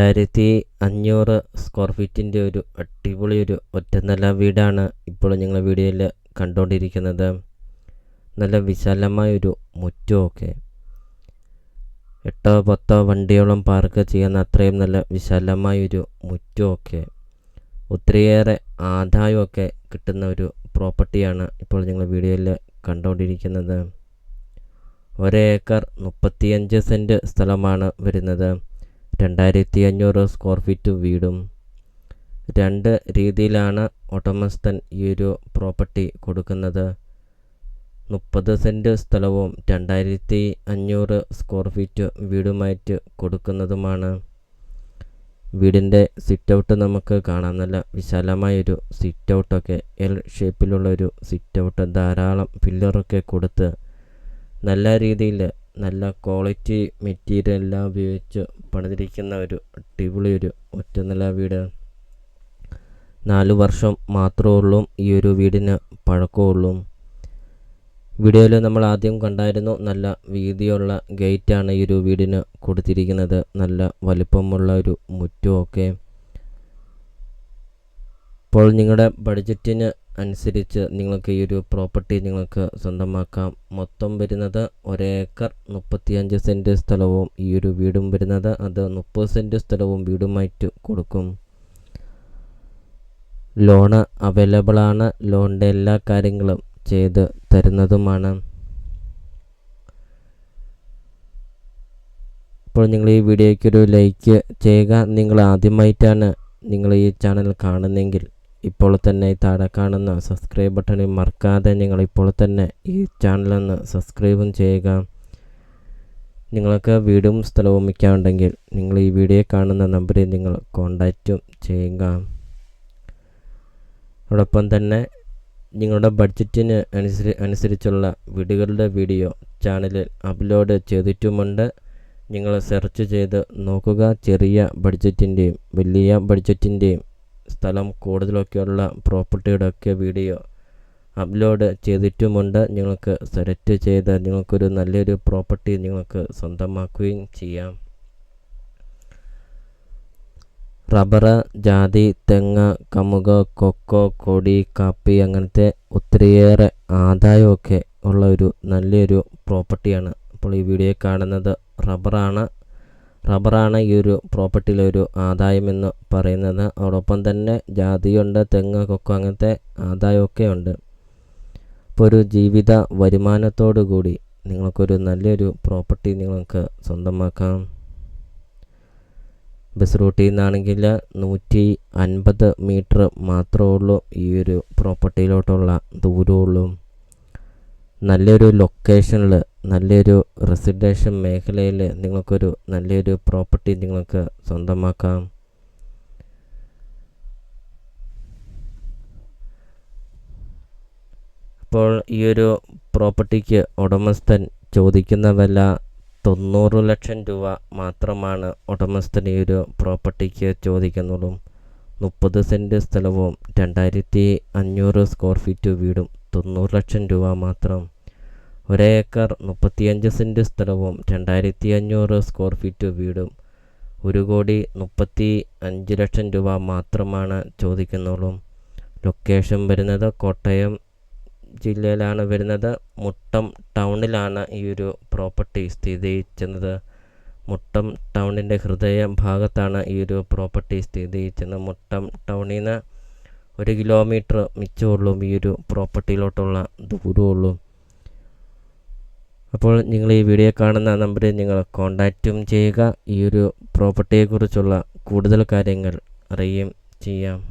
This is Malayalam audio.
രണ്ടായിരത്തി അഞ്ഞൂറ് സ്ക്വയർ ഫീറ്റിന്റെ ഒരു അടിപൊളി ഒരു ഒറ്റനില വീടാണ് ഇപ്പോൾ ഞങ്ങൾ വീഡിയോയിൽ കണ്ടുകൊണ്ടിരിക്കുന്നത്. നല്ല വിശാലമായൊരു മുറ്റമൊക്കെ എട്ടോ പത്തോ വണ്ടിയോളം പാർക്ക് ചെയ്യുന്ന അത്രയും നല്ല വിശാലമായൊരു മുറ്റമൊക്കെ ഒത്തിരിയേറെ ആദായമൊക്കെ കിട്ടുന്ന ഒരു പ്രോപ്പർട്ടിയാണ് ഇപ്പോൾ ഞങ്ങൾ വീഡിയോയിൽ കണ്ടുകൊണ്ടിരിക്കുന്നത്. ഒരേക്കർ മുപ്പത്തിയഞ്ച് സെന്റ് സ്ഥലമാണ് വരുന്നത്. രണ്ടായിരത്തി അഞ്ഞൂറ് സ്ക്വയർ ഫീറ്റ് വീടും. രണ്ട് രീതിയിലാണ് ഉടമസ്ഥൻ ഈ ഒരു പ്രോപ്പർട്ടി കൊടുക്കുന്നത്. മുപ്പത് സെന്റ് സ്ഥലവും രണ്ടായിരത്തി അഞ്ഞൂറ് സ്ക്വയർ ഫീറ്റ് വീടുമായിട്ട് കൊടുക്കുന്നതുമാണ്. വീടിന്റെ സിറ്റ് ഔട്ട് നമുക്ക് കാണാം. നല്ല വിശാലമായൊരു സിറ്റ് ഔട്ടൊക്കെ എൽ ഷേപ്പിലുള്ളൊരു സിറ്റ് ഔട്ട് ധാരാളം പില്ലറൊക്കെ കൊടുത്ത് നല്ല രീതിയിൽ നല്ല ക്വാളിറ്റി മെറ്റീരിയൽ എല്ലാം ഉപയോഗിച്ച് പണിതിരിക്കുന്ന ഒരു അടിപൊളി ഒരു ഒറ്റ നില വീട്. നാല് വർഷം മാത്രമേ ഉള്ളൂ ഈ ഒരു വീടിന് പഴക്കമുള്ളൂ. വീഡിയോയിൽ നമ്മൾ ആദ്യം കണ്ടായിരുന്നു നല്ല വീതിയുള്ള ഗേറ്റാണ് ഈ ഒരു വീടിന് കൊടുത്തിരിക്കുന്നത്. നല്ല വലിപ്പമുള്ള ഒരു മുറ്റുമൊക്കെ അപ്പോൾ നിങ്ങളുടെ ബഡ്ജറ്റിന് അനുസരിച്ച് നിങ്ങൾക്ക് ഈ ഒരു പ്രോപ്പർട്ടി നിങ്ങൾക്ക് സ്വന്തമാക്കാം. മൊത്തം വരുന്നത് ഒരേക്കർ മുപ്പത്തിയഞ്ച് സെന്റ് സ്ഥലവും ഈ ഒരു വീടും വരുന്നത് അത് മുപ്പത് സെന്റ് സ്ഥലവും വീടുമായിട്ട് കൊടുക്കും. ലോണ് അവൈലബിളാണ് ലോണിന്റെ എല്ലാ കാര്യങ്ങളും ചെയ്ത് തരുന്നതുമാണ്. ഇപ്പോൾ നിങ്ങൾ ഈ വീഡിയോയ്ക്കൊരു ലൈക്ക് ചെയ്യുക. നിങ്ങൾ ആദ്യമായിട്ടാണ് നിങ്ങൾ ഈ ചാനൽ കാണുന്നെങ്കിൽ ഇപ്പോൾ തന്നെ താഴെ കാണുന്ന സബ്സ്ക്രൈബ് ബട്ടണിൽ മറക്കാതെ നിങ്ങൾ ഇപ്പോൾ തന്നെ ഈ ചാനലൊന്ന് സബ്സ്ക്രൈബും ചെയ്യുക. നിങ്ങൾക്ക് വീടും സ്ഥലവും വയ്ക്കാനുണ്ടെങ്കിൽ നിങ്ങൾ ഈ വീഡിയോ കാണുന്ന നമ്പറിൽ നിങ്ങൾ കോണ്ടാക്റ്റും ചെയ്യുക. അതോടൊപ്പം തന്നെ നിങ്ങളുടെ ബഡ്ജറ്റിന് അനുസരി അനുസരിച്ചുള്ള വീടുകളുടെ വീഡിയോ ചാനലിൽ അപ്ലോഡ് ചെയ്തിട്ടുമുണ്ട്. നിങ്ങൾ സെർച്ച് ചെയ്ത് നോക്കുക. ചെറിയ ബഡ്ജറ്റിന്റെയും വലിയ ബഡ്ജറ്റിന്റെയും സ്ഥലം കൂടുതലൊക്കെയുള്ള പ്രോപ്പർട്ടിയുടെ ഒക്കെ വീഡിയോ അപ്ലോഡ് ചെയ്തിട്ടുമുണ്ട്. നിങ്ങൾക്ക് സെലക്ട് ചെയ്ത് നിങ്ങൾക്കൊരു നല്ലൊരു പ്രോപ്പർട്ടി നിങ്ങൾക്ക് സ്വന്തമാക്കുകയും ചെയ്യാം. റബ്ബർ ജാതി തെങ്ങ് കമുക് കൊക്കോ കൊടി കാപ്പി അങ്ങനത്തെ ഒത്തിരിയേറെ ആദായമൊക്കെ ഉള്ള ഒരു നല്ലൊരു പ്രോപ്പർട്ടിയാണ് അപ്പോൾ ഈ വീഡിയോ കാണുന്നത്. റബ്ബറാണ്. റബ്ബറാണ് ഈ ഒരു പ്രോപ്പർട്ടിയിലെ ഒരു ആദായമെന്ന് പറയുന്നത്. അതോടൊപ്പം തന്നെ ജാതിയുണ്ട് തെങ്ങ് കൊക്കോ അങ്ങനത്തെ ആദായമൊക്കെ ഉണ്ട്. അപ്പോൾ ഒരു ജീവിത വരുമാനത്തോടു കൂടി നിങ്ങൾക്കൊരു നല്ലൊരു പ്രോപ്പർട്ടി നിങ്ങൾക്ക് സ്വന്തമാക്കാം. ബസ് റൂട്ടിൽ നിന്നാണെങ്കിൽ നൂറ്റി അൻപത് മീറ്റർ മാത്രമേ ഉള്ളൂ ഈ ഒരു പ്രോപ്പർട്ടിയിലോട്ടുള്ള ദൂരമുള്ളൂ. നല്ലൊരു ലൊക്കേഷനിൽ നല്ലൊരു റെസിഡൻഷ്യൽ മേഖലയിൽ നിങ്ങൾക്കൊരു നല്ലൊരു പ്രോപ്പർട്ടി നിങ്ങൾക്ക് സ്വന്തമാക്കാം. അപ്പോൾ ഈ ഒരു പ്രോപ്പർട്ടിക്ക് ഉടമസ്ഥൻ ചോദിക്കുന്ന വില തൊണ്ണൂറ് ലക്ഷം രൂപ മാത്രമാണ് ഉടമസ്ഥൻ ഈ ഒരു പ്രോപ്പർട്ടിക്ക് ചോദിക്കുന്നുള്ളൂ. മുപ്പത് സെന്റ് സ്ഥലവും രണ്ടായിരത്തി അഞ്ഞൂറ് സ്ക്വയർ ഫീറ്റ് വീടും തൊണ്ണൂറ് ലക്ഷം രൂപ മാത്രം. ഒരേക്കർ മുപ്പത്തിയഞ്ച് സെന്റ് സ്ഥലവും രണ്ടായിരത്തി അഞ്ഞൂറ് സ്ക്വയർ ഫീറ്റ് വീടും ഒരു കോടി മുപ്പത്തി അഞ്ച് ലക്ഷം രൂപ മാത്രമാണ് ചോദിക്കുന്നുള്ളൂ. ലൊക്കേഷൻ വരുന്നത് കോട്ടയം ജില്ലയിലാണ് വരുന്നത്. മുട്ടം ടൗണിലാണ് ഈ ഒരു പ്രോപ്പർട്ടി സ്ഥിതി ചെയ്യുന്നത്. മുട്ടം ടൗണിന്റെ ഹൃദയ ഭാഗത്താണ് ഈ ഒരു പ്രോപ്പർട്ടി സ്ഥിതി ചെയ്യുന്നത്. മുട്ടം ടൗണിൽ നിന്ന് ഒരു കിലോമീറ്റർ മിച്ചമുള്ളൂ ഈ ഒരു പ്രോപ്പർട്ടിയിലോട്ടുള്ള ദൂരമുള്ളൂ. അപ്പോൾ നിങ്ങൾ ഈ വീഡിയോ കാണുന്ന നമ്പറിൽ നിങ്ങൾ കോണ്ടാക്റ്റും ചെയ്യുക. ഈ ഒരു പ്രോപ്പർട്ടിയെക്കുറിച്ചുള്ള കൂടുതൽ കാര്യങ്ങൾ അറിയുകയും ചെയ്യാം.